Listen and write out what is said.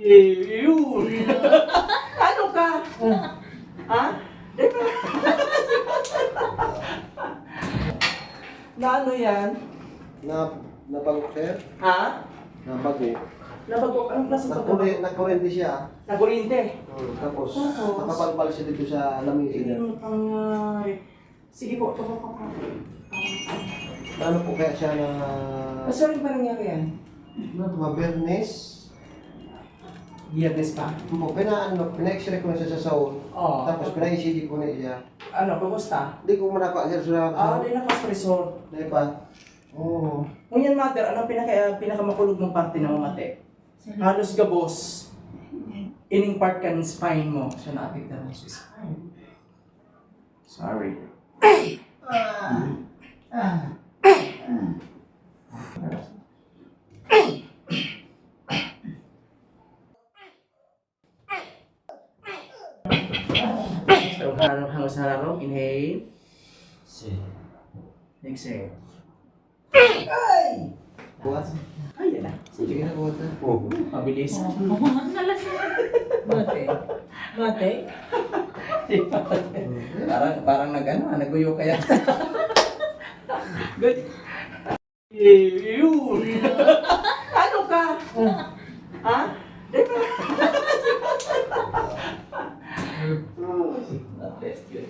Yun. ano ka? Ha? Di ba? na ano yan? Na, nabago sir? Ha? Nabago. Nabago ka? Anong klase pa Nagkuri, nagkurente siya. Nagurinte. Hmm, tapos, Tapos? nakapalpal siya dito sa lamisa niya. Ano pangyari? Sige po, ito po pa. Ano po kaya siya na... Sorry ba nangyari yan? Ano ba, Bernes? Biyernes pa. Mo, pina, ano, pina-x-ray ko na siya sa soul. Oo. Tapos pina-ECG ko na siya. Ano, kumusta? Hindi ko manapa sir sa... Ah, di na fast resort. Di ba? Oo. Ngunyan mater, ano pinaka pinakamakulog mong parte ng mate? Halos gabos. Ining part ka ng spine mo. So naapektan mo sa spine. Sorry. So, harap hangos sa harap. Inhale. Exhale. Buhat. Ay, yan na. Sige na, buhat na. Oo. Mabilis. Mate. Mate. parang, parang nag, ano, naguyo kaya. Good. Yun. Na peste,